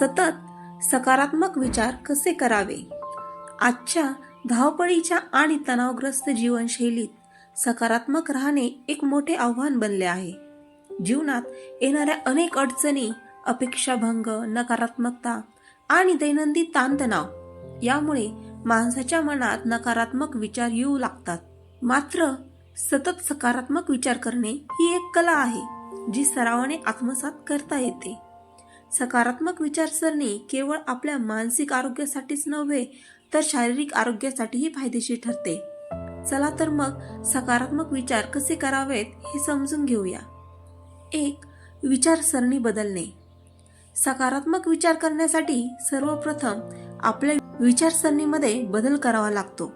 सतत सकारात्मक विचार कसे करावे? आजच्या धावपळीच्या आणि तणावग्रस्त जीवनशैलीत सकारात्मक राहणे एक मोठे आव्हान बनले आहे. जीवनात येणाऱ्या अनेक अडचणी अपेक्षाभंग नकारात्मकता आणि दैनंदिन ताणतणाव यामुळे माणसाच्या मनात नकारात्मक विचार येऊ लागतात. मात्र सतत सकारात्मक विचार करणे ही एक कला आहे जी सरावाने आत्मसात करता येते. सकारात्मक विचारसरणी केवळ आपल्या मानसिक आरोग्यासाठीच नव्हे तर शारीरिक आरोग्यासाठीही फायदेशीर ठरते. चला तर मग सकारात्मक विचार कसे करावेत हे समजून घेऊया. एक विचारसरणी बदलणे. सकारात्मक विचार करण्यासाठी सर्वप्रथम आपल्या विचारसरणीमध्ये बदल करावा लागतो.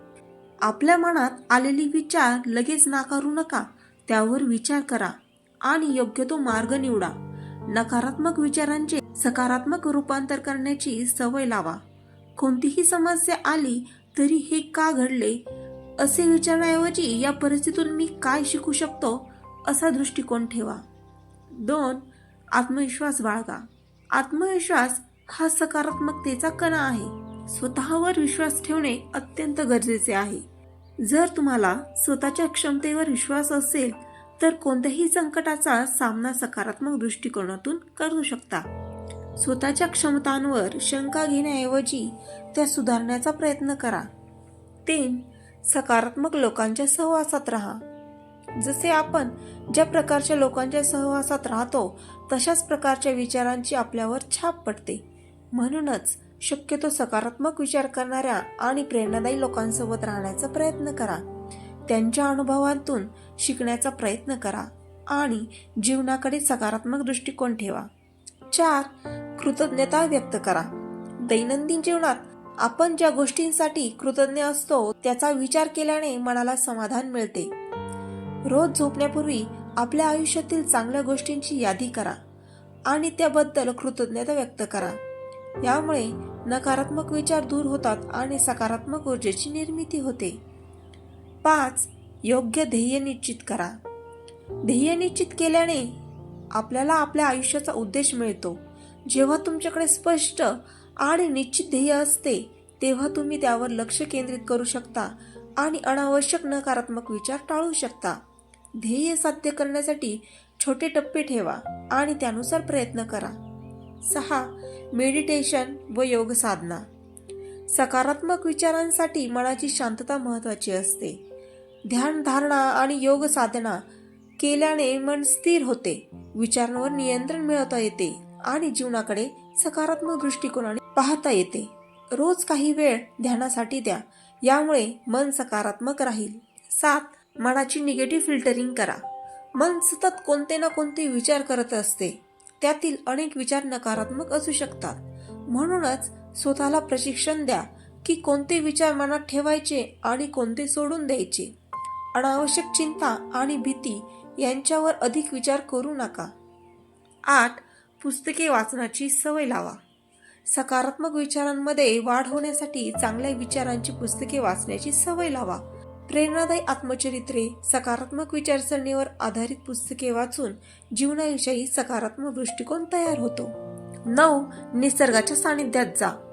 आपल्या मनात आलेली विचार लगेच नाकारू नका त्यावर विचार करा आणि योग्य तो मार्ग निवडा. नकारात्मक विचारांचे सकारात्मक रूपांतर करण्याची सवय लावा. कोणतीही समस्या आली तरी हे का घडले? असे विचारण्याऐवजी या परिस्थितीतून मी काय शिकू शकतो असा दृष्टिकोन ठेवा. दोन आत्मविश्वास बाळगा. आत्मविश्वास हा सकारात्मकतेचा कणा आहे. स्वतःवर विश्वास ठेवणे अत्यंत गरजेचे आहे. जर तुम्हाला स्वतःच्या क्षमतेवर विश्वास असेल तर कोणत्याही संकटाचा सामना सकारात्मक दृष्टिकोनातून करू शकता. स्वतःच्या क्षमतांवर शंका घेण्याऐवजी त्या सुधारण्याचा प्रयत्न करा. तीन सकारात्मक लोकांच्या सहवासात राहा. जसे आपण ज्या प्रकारच्या लोकांच्या सहवासात राहतो तशाच प्रकारच्या विचारांची आपल्यावर छाप पडते. म्हणूनच शक्यतो सकारात्मक विचार करणाऱ्या आणि प्रेरणादायी लोकांसोबत राहण्याचा प्रयत्न करा. त्यांच्या अनुभवातून शिकण्याचा प्रयत्न करा आणि जीवनाकडे सकारात्मक दृष्टिकोन ठेवा. चार कृतज्ञता व्यक्त करा. दैनंदिन जीवनात आपण ज्या गोष्टींसाठी कृतज्ञ असतो त्याचा विचार केल्याने मनाला समाधान मिळते. रोज झोपण्यापूर्वी आपल्या आयुष्यातील चांगल्या गोष्टींची यादी करा आणि त्याबद्दल कृतज्ञता व्यक्त करा. यामुळे नकारात्मक विचार दूर होतात आणि सकारात्मक ऊर्जेची निर्मिती होते. पाच योग्य ध्येय निश्चित करा. ध्येय निश्चित केल्याने आपल्याला आपल्या आयुष्याचा उद्देश मिळतो. जेव्हा तुमच्याकडे स्पष्ट आणि निश्चित ध्येय असते तेव्हा तुम्ही त्यावर लक्ष केंद्रित करू शकता आणि अनावश्यक नकारात्मक विचार टाळू शकता. ध्येय साध्य करण्यासाठी छोटे टप्पे ठेवा आणि त्यानुसार प्रयत्न करा. सहा मेडिटेशन व योग साधना. सकारात्मक विचारांसाठी मनाची शांतता महत्त्वाची असते. ध्यान धारणा आणि योग साधना केल्याने मन स्थिर होते. विचारांवर नियंत्रण मिळवता येते आणि जीवनाकडे सकारात्मक दृष्टिकोनाने पाहता येते. रोज काही वेळ ध्यानासाठी द्या. यामुळे मन सकारात्मक राहील. सात मनाची निगेटिव्ह फिल्टरिंग करा. मन सतत कोणते ना कोणते विचार करत असते. त्यातील अनेक विचार नकारात्मक असू शकतात. म्हणूनच स्वतःला प्रशिक्षण द्या की कोणते विचार मनात ठेवायचे आणि कोणते सोडून द्यायचे. अनावश्यक चिंता आणि भीती यांच्यावर अधिक विचार करू नका. आठ पुस्तके वाचनाची सवय लावा. सकारात्मक विचारांमध्ये वाढ होण्यासाठी चांगल्या विचारांची पुस्तके वाचण्याची सवय लावा. प्रेरणादायी आत्मचरित्रे सकारात्मक विचारसरणीवर आधारित पुस्तके वाचून जीवनाविषयी सकारात्मक दृष्टिकोन तयार होतो. नऊ निसर्गाच्या सानिध्यात जा.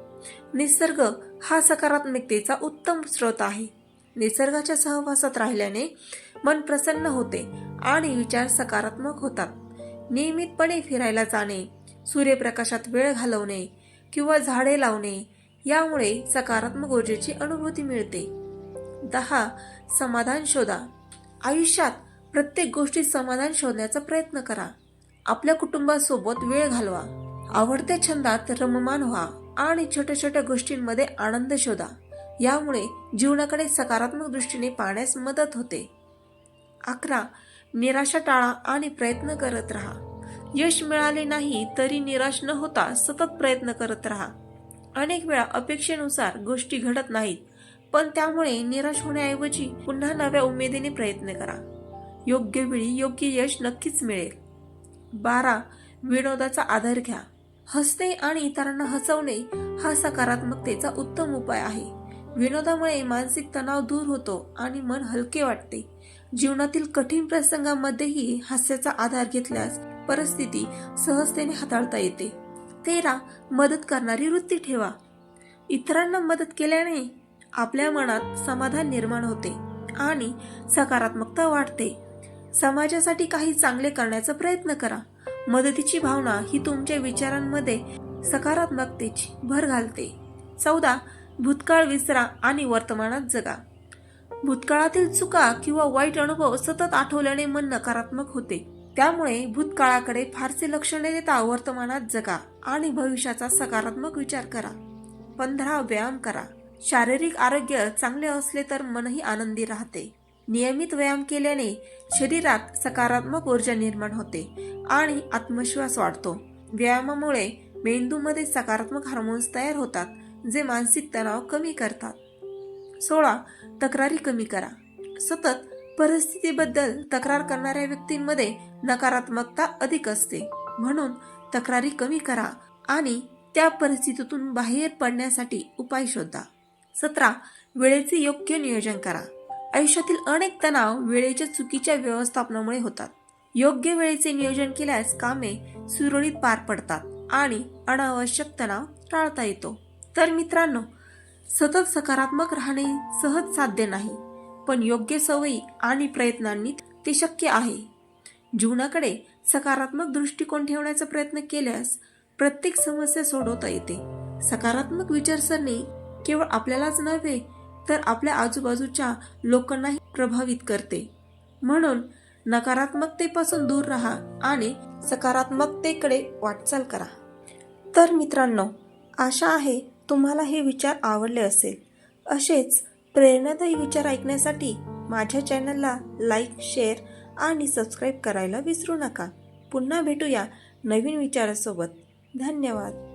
निसर्ग हा सकारात्मकतेचा उत्तम स्रोत आहे. निसर्गाच्या सहवासात राहिल्याने मन प्रसन्न होते आणि विचार सकारात्मक होतात. नियमितपणे फिरायला जाणे सूर्यप्रकाशात वेळ घालवणे किंवा झाडे लावणे यामुळे सकारात्मक ऊर्जेची अनुभूती मिळते. दहा समाधान शोधा. आयुष्यात प्रत्येक गोष्टीत समाधान शोधण्याचा प्रयत्न करा. आपल्या कुटुंबासोबत वेळ घालवा. आवडत्या छंदात रममान व्हा आणि छोट्या छोट्या गोष्टींमध्ये आनंद शोधा. यामुळे जीवनाकडे सकारात्मक दृष्टीने पाहण्यास मदत होते. अकरा निराशा टाळा आणि प्रयत्न करत राहा. यश मिळाले नाही तरी निराश न होता सतत प्रयत्न करत राहा. अनेक वेळा अपेक्षेनुसार गोष्टी घडत नाहीत पण त्यामुळे निराश होण्याऐवजी पुन्हा नव्या उमेदीने प्रयत्न करा. योग्य वेळी योग्य यश नक्कीच मिळेल. बारा विनोदाचा आधार घ्या. हसणे आणि इतरांना हसवणे हा सकारात्मकतेचा उत्तम उपाय आहे. विनोदामुळे मानसिक तणाव दूर होतो आणि मन हलके वाटते. जीवनातील कठीण प्रसंगामध्येही हास्याचा आधार घेतल्यास परिस्थिती सहजतेने हाताळता येते. तेरा मदत करणारी वृत्ती ठेवा. इतरांना मदत केल्याने आपल्या मनात समाधान निर्माण होते आणि सकारात्मकता वाढते. समाजासाठी काही चांगले करण्याचा प्रयत्न करा. मदतीची भावना ही तुमच्या विचारांमध्ये सकारात्मकतेची भर घालते. चौदा भूतकाळ विसरा आणि वर्तमानात जगा. भूतकाळातील चुका किंवा वाईट अनुभव सतत आठवल्याने मन नकारात्मक होते. त्यामुळे भूतकाळाकडे फारसे लक्ष न देता वर्तमानात जगा आणि भविष्याचा सकारात्मक विचार करा. पंधरा व्यायाम करा. शारीरिक आरोग्य चांगले असले तर मनही आनंदी राहते. नियमित व्यायाम केल्याने शरीरात सकारात्मक ऊर्जा निर्माण होते आणि आत्मविश्वास वाढतो. व्यायामामुळे मेंदूमध्ये सकारात्मक हार्मोन्स तयार होतात जे मानसिक तणाव कमी करतात. सोळा तक्रारी कमी करा. सतत परिस्थितीबद्दल तक्रार करणाऱ्या व्यक्तींमध्ये नकारात्मकता अधिक असते. म्हणून तक्रारी कमी करा आणि त्या परिस्थितीतून बाहेर पडण्यासाठी उपाय शोधा. सतरा वेळेचे योग्य नियोजन करा. आयुष्यातील अनेक तणाव वेळेच्या चुकीच्या व्यवस्थापनामुळे होतात. योग्य वेळेचे नियोजन केल्यास कामे सुरळीत पार पडतात आणि अनावश्यक तणाव टाळता येतो. तर मित्रांनो सतत सकारात्मक राहणे सहज साध्य नाही पण योग्य सवयी आणि प्रयत्नांनी ते शक्य आहे. जीवनाकडे सकारात्मक दृष्टिकोन ठेवण्याचा प्रयत्न केल्यास प्रत्येक समस्या सोडवता येते. सकारात्मक विचारसरणी केवळ आपल्यालाच नव्हे तर आपल्या आजूबाजूच्या लोकांनाही प्रभावित करते. म्हणून नकारात्मकतेपासून दूर राहा आणि सकारात्मकतेकडे वाटचाल करा. तर मित्रांनो आशा आहे तुम्हाला हे विचार आवडले असेल. असेच प्रेरणादायी विचार ऐकण्यासाठी माझ्या चॅनलला लाईक शेअर आणि सबस्क्राईब करायला विसरू नका. पुन्हा भेटूया नवीन विचारासोबत. धन्यवाद.